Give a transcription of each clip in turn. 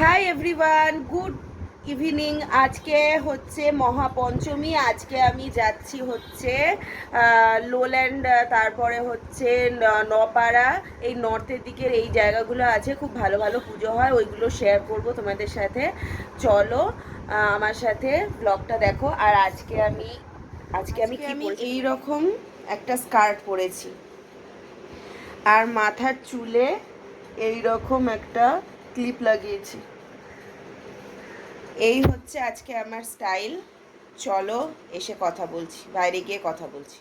Hi everyone good evening আজকে হচ্ছে মহাপঞ্চমী আজকে আমি যাচ্ছি হচ্ছে লোল্যান্ড তারপরে হচ্ছে নপাড়া এই নর্থের দিকের এই জায়গাগুলো আছে খুব ভালো ভালো পুজো হয় ওইগুলো শেয়ার করব তোমাদের সাথে। চলো আমার সাথে ব্লগটা দেখো আর আজকে আমি আজকে আমি কি এই রকম একটা স্কার্ট পরেছি। আর মাথার চুলে এই রকম একটা ক্লিপ লাগিয়েছি। এই হচ্ছে আজকে আমার স্টাইল। চলো এসে কথা বলছি, বাইরে গিয়ে কথা বলছি।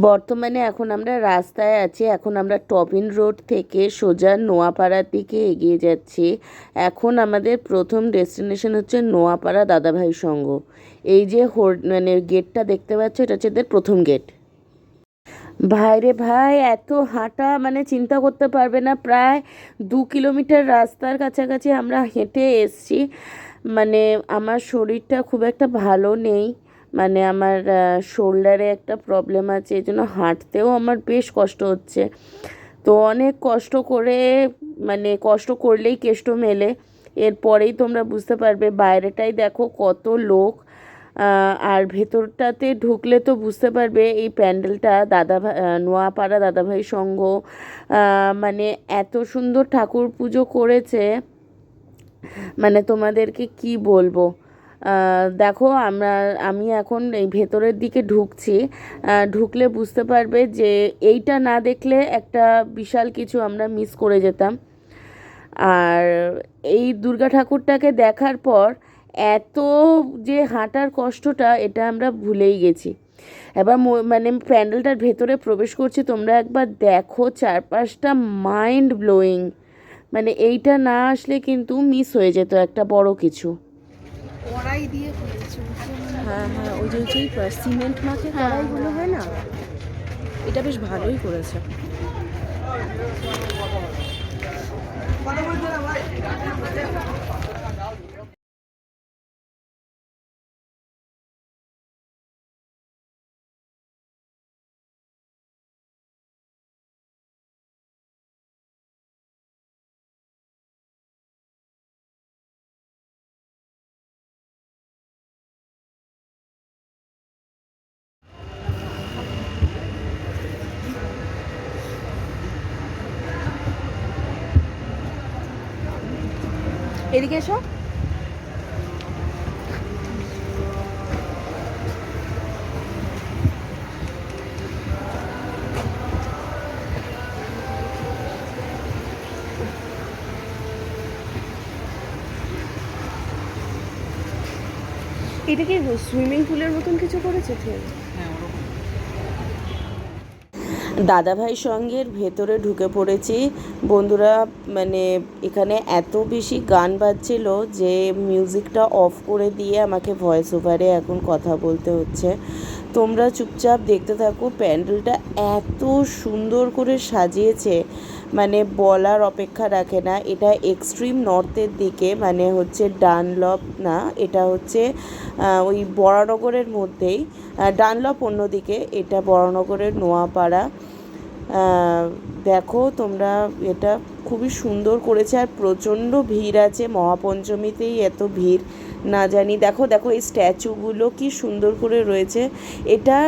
বর্তমানে এখন আমরা রাস্তায় আছি, এখন আমরা টপিন রোড থেকে সোজা নোয়াপাড়ার দিকে এগিয়ে যাচ্ছি। এখন আমাদের প্রথম ডেস্টিনেশন হচ্ছে নোয়াপাড়া দাদাভাই সঙ্গ এই যে হোর- মানে গেটটা দেখতে পাচ্ছ, এটা হচ্ছে এদের প্রথম গেট। ভাইরে ভাই, এত হাঁটা মানে চিন্তা করতে পারবে না। প্রায় দু কিলোমিটার রাস্তার কাছাকাছি আমরা হেঁটে এসছি। মানে আমার শরীরটা খুব একটা ভালো নেই। মানে আমার শোল্ডারে একটা প্রবলেম আছে, এই জন্য হাঁটতেও আমার বেশ কষ্ট হচ্ছে। তো অনেক কষ্ট করে মানে কষ্ট করলেই কেষ্ট মেলে। এরপরেই তোমরা বুঝতে পারবে, বাইরেটাই দেখো কত লোক। আর ভেতরটাতে ঢুকলে তো বুঝতে পারবে এই প্যান্ডেলটা দাদা নোয়াপাড়া দাদাভাই সংঘ মানে এত সুন্দর ঠাকুর পুজো করেছে। মানে তোমাদেরকে কি বলব? দেখো আমরা, আমি এখন এই ভেতরের দিকে ঢুকছি। ঢুকলে বুঝতে পারবে যে এইটা না দেখলে একটা বিশাল কিছু আমরা মিস করে যেতাম। আর এই দুর্গা ঠাকুরটাকে দেখার পর এত যে হাঁটার কষ্টটা এটা আমরা ভুলেই গেছি। এবার মানে প্যান্ডেলটার ভেতরে প্রবেশ করছি তোমরা একবার দেখো চারপাশটা মাইন্ড ব্লোয়িং মানে এইটা না আসলে কিন্তু মিস হয়ে যেত একটা বড় কিছু। কড়াই দিয়ে? হ্যাঁ হ্যাঁ ওই যে সিমেন্ট মাখে কড়াইগুলো হয় না? এটা বেশ ভালোই করেছে। এদিকে এসো। এটা কি সুইমিং পুলের মতন কিছু করেছে? ঠিক দাদাভাই সঙ্গের ভেতরে ঢুকে পড়েছি। বন্ধুরা মানে এখানে এত বেশি গান বাজছিল যে মিউজিকটা অফ করে দিয়ে আমাকে ভয়েস ওভারে এখন কথা বলতে হচ্ছে। তোমরা চুপচাপ দেখতে থাকো, প্যান্ডেলটা এত সুন্দর করে সাজিয়েছে। মানে বলার অপেক্ষা রাখে না, এটা এক্সট্রিম নর্থের দিকে মানে হচ্ছে ডানলপ না, এটা হচ্ছে ওই বরানগরের মধ্যেই। ডানলপ অন্যদিকে, এটা বরানগরের নোয়াপাড়া। দেখো, তোমরা এটা খুবই সুন্দর করেছে আর প্রচণ্ড ভিড় আছে। মহাপঞ্চমীতেই এত ভিড়, না জানি। দেখো দেখো এই স্ট্যাচুগুলো কি সুন্দর করে রয়েছে। এটা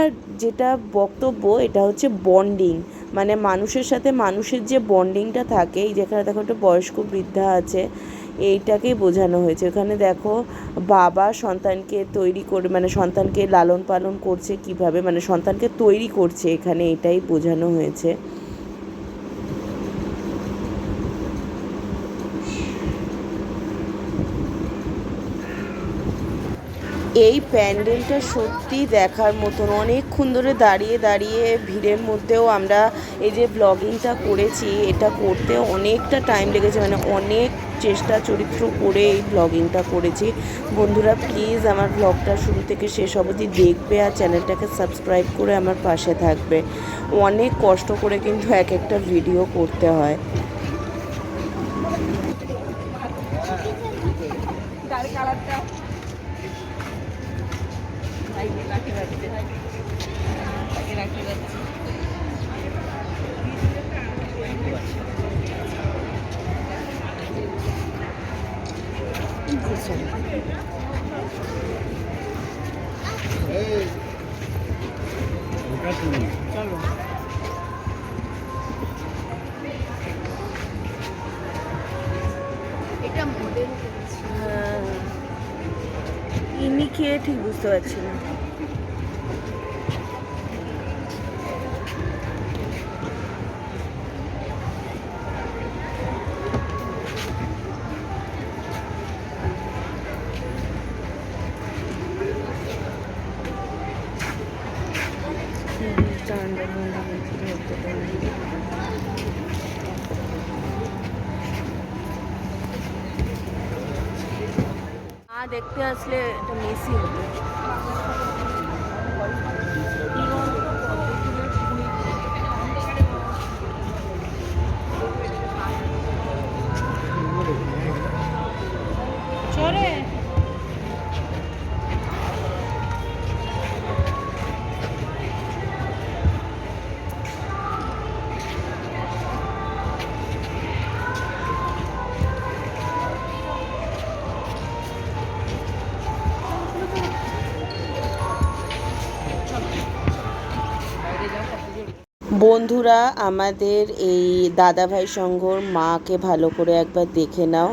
যেটা বক্তব্য, এটা হচ্ছে বন্ডিং। মানে মানুষের সাথে মানুষের যে বন্ডিংটা থাকে, এই যেখানে দেখো একটা বয়স্ক বৃদ্ধা আছে এইটাকেই বোঝানো হয়েছে। এখানে দেখো বাবা সন্তানকে তৈরি করে মানে সন্তানকে লালন পালন করছে কীভাবে মানে সন্তানকে তৈরি করছে, এখানে এটাই বোঝানো হয়েছে। এই প্যান্ডেলটা সত্যি দেখার মতন। অনেকক্ষণ ধরে দাঁড়িয়ে দাঁড়িয়ে ভিড়ের মধ্যেও আমরা এই যে ব্লগিংটা করেছি, এটা করতে অনেকটা টাইম লেগেছে। মানে অনেক চেষ্টা, চরিত্র করে এই ব্লগিংটা করেছি। বন্ধুরা প্লিজ আমার ব্লগটা শুরু থেকে শেষ অবধি দেখবে আর চ্যানেলটাকে সাবস্ক্রাইব করে আমার পাশে থাকবে। অনেক কষ্ট করে কিন্তু এক একটা ভিডিও করতে হয়। চলো ইনি খেয়ে ঠিক বুঝতে পারছি না। মা দেখতে আসলে এটা মেসি হতো বন্ধুরা, আমাদের এই দাদাভাই সংঘর মাকে ভালো করে একবার দেখে নাও।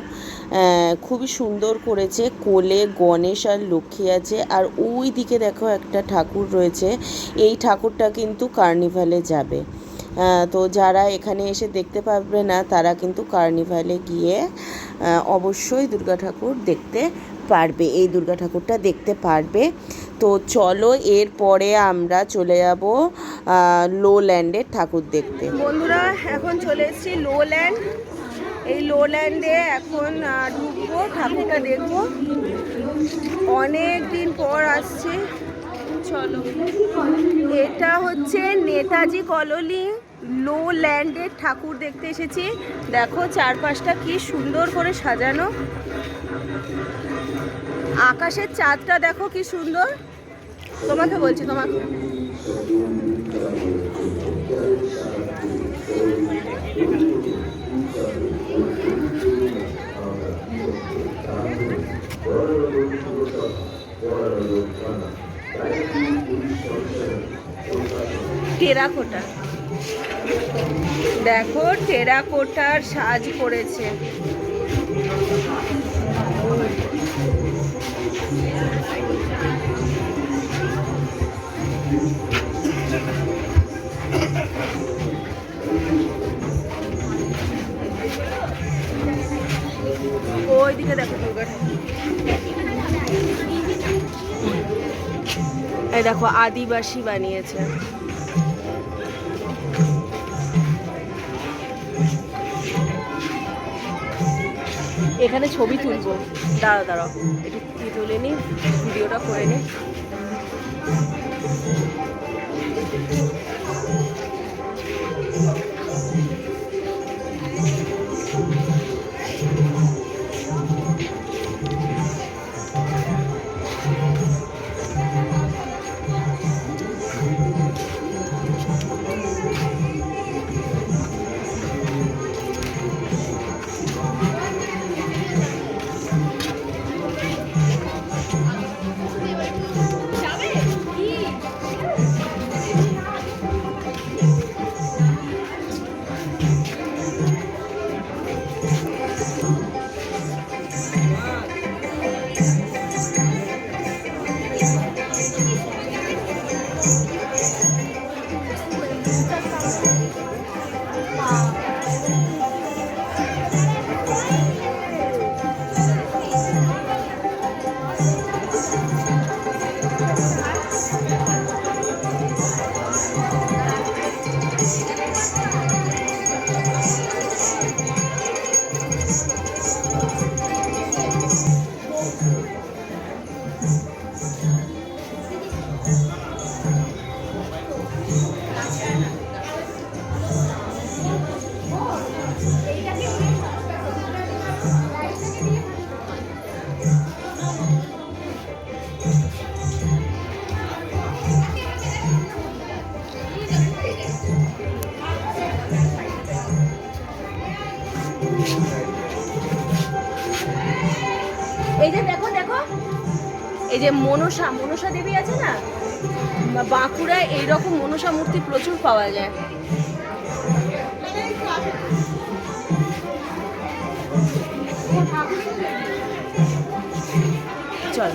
খুবই সুন্দর করেছে, কোলে গণেশ আর লক্ষ্মী আছে। আর ওই দিকে দেখো একটা ঠাকুর রয়েছে, এই ঠাকুরটা কিন্তু কার্নিভালে যাবে। তো যারা এখানে এসে দেখতে পারবে না, তারা কিন্তু কার্নিভালে গিয়ে অবশ্যই দুর্গা ঠাকুর দেখতে পারবে, এই দুর্গা ঠাকুরটা দেখতে পারবে। তো চলো এরপরে আমরা চলে যাব লো ল্যান্ডের ঠাকুর দেখতে। বন্ধুরা এখন চলে এসেছি লোল্যান্ড এই লোল্যান্ডে এখন আহ, ঢুকবো ঠাকুরটা দেখব। অনেক দিন পর আসছি। চলো। এটা হচ্ছে নেতাজি কলোনি লো ল্যান্ডের ঠাকুর দেখতে এসেছি। দেখো চারপাশটা কি সুন্দর করে সাজানো। আকাশের চাঁদটা দেখো কি সুন্দর। তোমাকে বলছি তোমাকে। টেরাকোটা। দেখো টেরাকোটার সাজ করেছে ওইদিকে দেখো এই দেখো আদিবাসী বানিয়েছে। এখানে ছবি তুলবো। দাঁড়া দাঁড়াও। একটু তুলে নি, ভিডিওটা করে নি। যে মনসা মনসা দেবী আছে না? বাঁকুড়ায় এইরকম মনসা মূর্তি প্রচুর পাওয়া যায়। চল।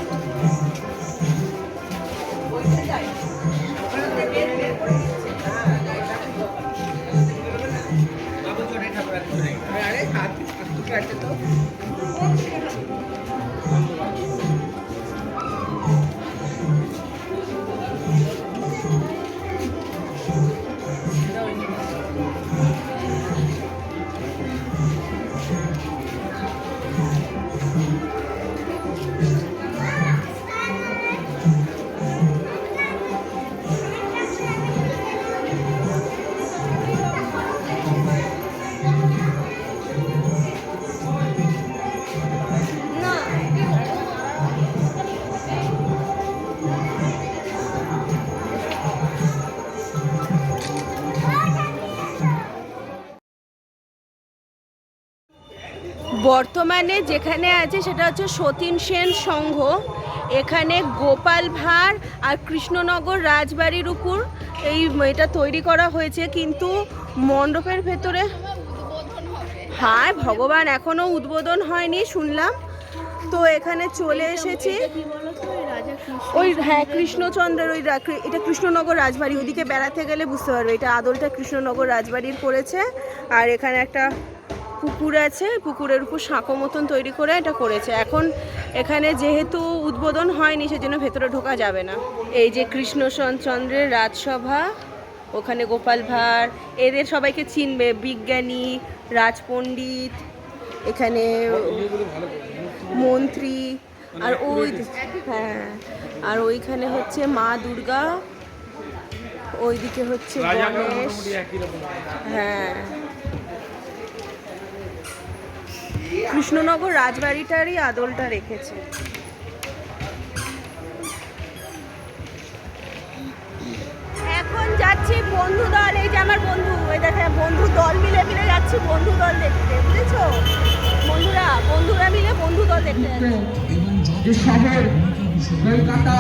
বর্তমানে যেখানে আছে সেটা হচ্ছে সতীন সেন সংঘ, এখানে গোপাল ভাঁড় আর কৃষ্ণনগর রাজবাড়ির উপর এই এটা তৈরি করা হয়েছে, কিন্তু মণ্ডপের ভেতরে হ্যাঁ ভগবান এখনও উদ্বোধন হয়নি, শুনলাম। তো এখানে চলে এসেছি। ওই হ্যাঁ কৃষ্ণচন্দ্রের ওই এটা কৃষ্ণনগর রাজবাড়ি ওদিকে বেড়াতে গেলে বুঝতে পারবে। এটা আদলটা কৃষ্ণনগর রাজবাড়ির করেছে আর এখানে একটা পুকুর আছে পুকুরের উপর সাঁকো মতন তৈরি করে এটা করেছে। এখন এখানে যেহেতু উদ্বোধন হয়নি সেজন্য ভেতরে ঢোকা যাবে না। এই যে কৃষ্ণচন্দ্রের রাজসভা ওখানে গোপাল ভাঁড় এদের সবাইকে চিনবে বিজ্ঞানী রাজপণ্ডিত এখানে মন্ত্রী আর ওই হ্যাঁ আর ওইখানে হচ্ছে মা দুর্গা ওইদিকে হচ্ছে গণেশ। হ্যাঁ। কৃষ্ণনগর রাজবাড়িটারই আদলটা রেখেছে। এখন যাচ্ছি বন্ধু দল এই যে আমার বন্ধু এই দেখে বন্ধু দল মিলে মিলে যাচ্ছি বন্ধু দল দেখতে বুঝেছ? বন্ধুরা বন্ধুরা মিলে বন্ধু দল দেখতে যাচ্ছি। যে শহর কলকাতা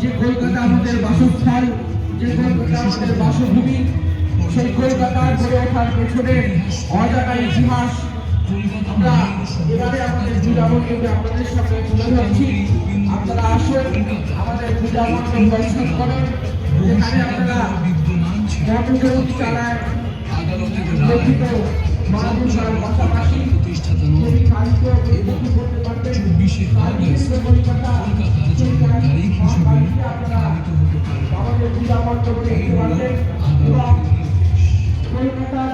যে কলকাতা আমাদের বাসস্থান যে কলকাতা আমাদের বাসভূমি সেই কলকাতার গড়ে ওঠার পেছনে অজানা ইতিহাস আমরা এবারে আমাদের পূজা মণ্ডপে আপনাদের সামনে তুলে ধরছি আপনারা আসুন আমাদের পূজা মণ্ডপ দর্শন করেন। যেখানে আপনারা মনোযোগ চালায় গঠিত মা দুর্গার পাশাপাশি যদি কারিত্ব উপভোগ করতে পারবেন। কলকাতা আমাদের এবং কলকাতার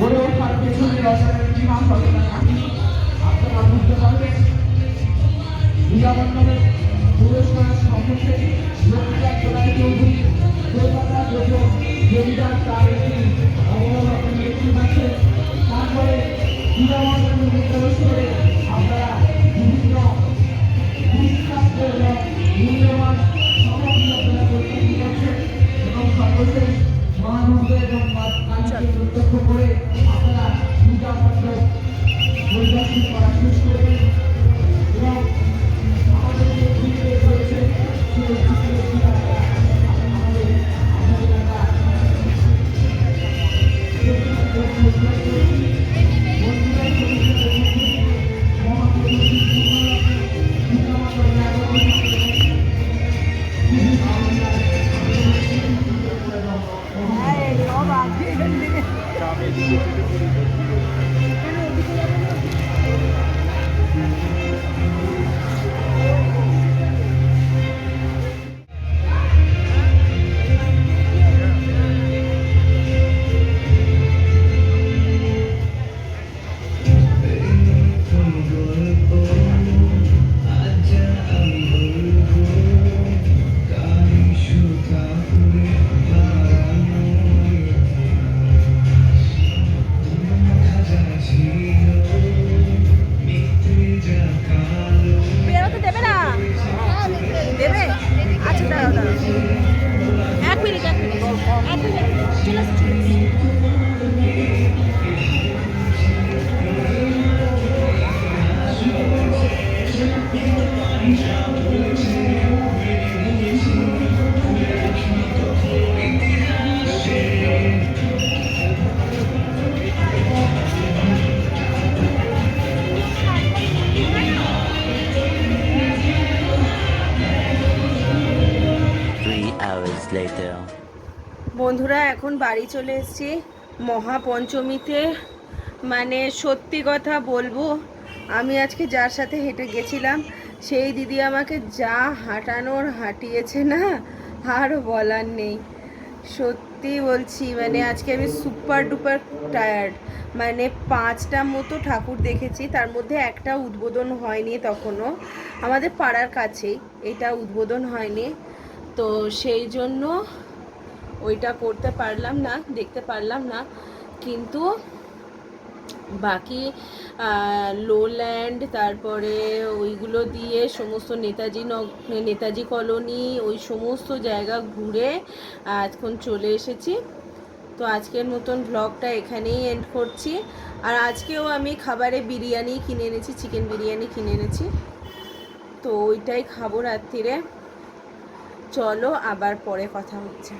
গড়ে ওঠার পেছনে রচনা কাহিনী আপনারা বুঝতে পারবেন পূজা বন্ধুরা, এখন বাড়ি চলে এসেছি মহাপঞ্চমীতে। মানে সত্যি কথা বলব, আমি আজকে যার সাথে হেঁটে গেছিলাম, সেই দিদি আমাকে যা হাঁটানোর হাঁটিয়েছে না, আর বলার নেই। সত্যি বলছি মানে আজকে আমি সুপার ডুপার টায়ার্ড। মানে পাঁচটা মতো ঠাকুর দেখেছি, তার মধ্যে একটা উদ্বোধন হয়নি তখনও। আমাদের পাড়ার কাছেই এটা উদ্বোধন হয়নি। তো সেই জন্য ওইটা করতে পারলাম না, দেখতে পারলাম না। কিন্তু বাকি লোল্যান্ড তারপরে ওইগুলো দিয়ে সমস্ত নেতাজি নেতাজি কলোনি, ওই সমস্ত জায়গা ঘুরে এখন চলে এসেছি। তো আজকের মতন ব্লগটা এখানেই এন্ড করছি। আর আজকেও আমি খাবারে বিরিয়ানি কিনে এনেছি চিকেন বিরিয়ানি কিনে এনেছি। তো ওইটাই খাব রাত্রিরে। চলো, আবার পরে কথা হচ্ছে।